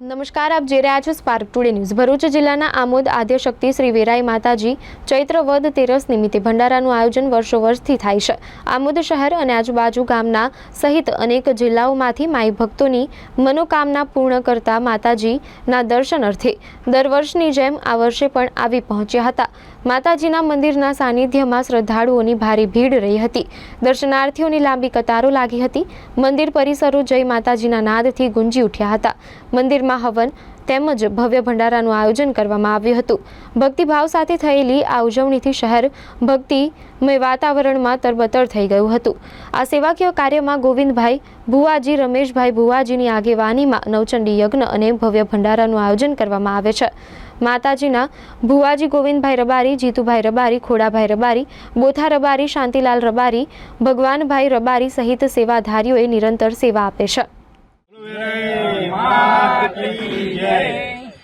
નમસ્કાર, આપ જે રહ્યા છો સ્પાર્ક ટુડે ન્યૂઝ ભરૂચ જિલ્લાના આમોદ આદ્યશક્તિ શ્રી વેરાઈ માતાજી ચૈત્ર વદ તેરસ નિમિત્તે ભંડારાનું આયોજન વર્ષો વર્ષથી થાય છે. આમોદ શહેર અને આજુબાજુ ગામના સહિત અનેક જિલ્લાઓમાંથી માઈ ભક્તોની મનોકામના પૂર્ણ કરતા માતાજીના દર્શન અર્થે દર વર્ષની જેમ આ વર્ષે પણ આવી પહોંચ્યા હતા. માતાજીના મંદિરના સાનિધ્યમાં શ્રદ્ધાળુઓની ભારે ભીડ રહી હતી. દર્શનાર્થીઓની લાંબી કતારો લાગી હતી. મંદિર પરિસરો જય માતાજીના નાદથી ગુંજી ઉઠ્યા હતા. મંદિરમાં હવન તેમજ ભવ્ય ભંડારાનું આયોજન કરવામાં આવ્યું હતું. ભક્તિભાવ સાથે થયેલી આ ઉજવણીથી શહેર ભક્તિમય વાતાવરણમાં તરબતર થઈ ગયું હતું. આ સેવાકીય કાર્યમાં ગોવિંદભાઈ ભુવાજી, રમેશભાઈ ભુવાજીની આગેવાનીમાં નવચંડી યજ્ઞ અને ભવ્ય ભંડારાનું આયોજન કરવામાં આવે છે. માતાજીના ભુવાજી ગોવિંદભાઈ રબારી, જીતુભાઈ રબારી, ખોડાભાઈ રબારી, બોથા રબારી, શાંતિલાલ રબારી, ભગવાનભાઈ રબારી સહિત સેવાધારીઓએ નિરંતર સેવા આપે છે.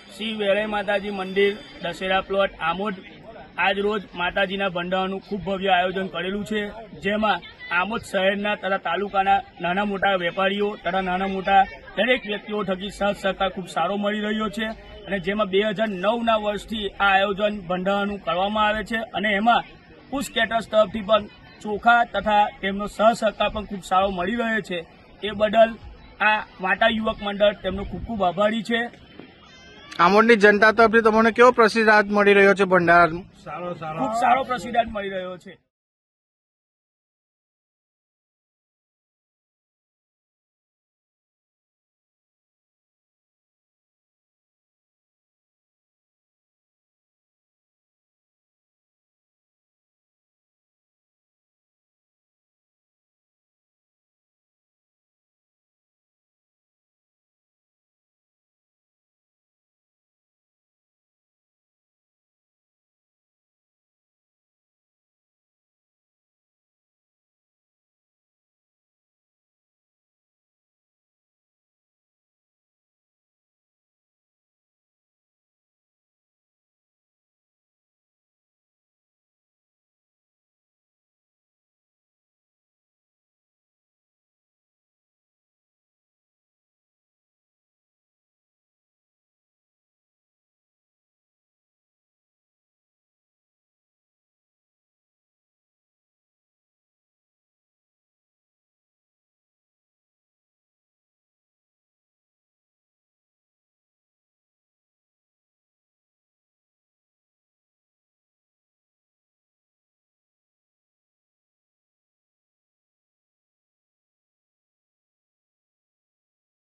શ્રી વેરાઈ માતાજી મંદિર દશેરા પ્લોટ આમોદ. આજ રોજ માતાજીના ભંડારાનું ખૂબ ભવ્ય આયોજન કરેલું છે જેમાં આમોદ શહેરના તથા તાલુકાના નાના મોટા વેપારીઓ તથા નાના મોટા દરેક વ્યક્તિઓ થકી સહ સહકાર ખૂબ સારો મળી રહ્યો છે અને જેમાં બે હજાર નવના વર્ષથી આ આયોજન ભંડારાનું કરવામાં આવે છે અને એમાં પુશ કેટર્સ તરફથી પણ ચોખા તથા તેમનો સહ સહકાર પણ ખૂબ સારો મળી રહ્યો છે. એ બદલ આ વાટા યુવક મંડળ તેમનો ખૂબ ખૂબ આભારી છે. આમોદની જનતા તરફથી તમને કેવો પ્રતિસાદ મળી રહ્યો છે ભંડારા ખૂબ સારો પ્રતિસાદ મળી રહ્યો છે.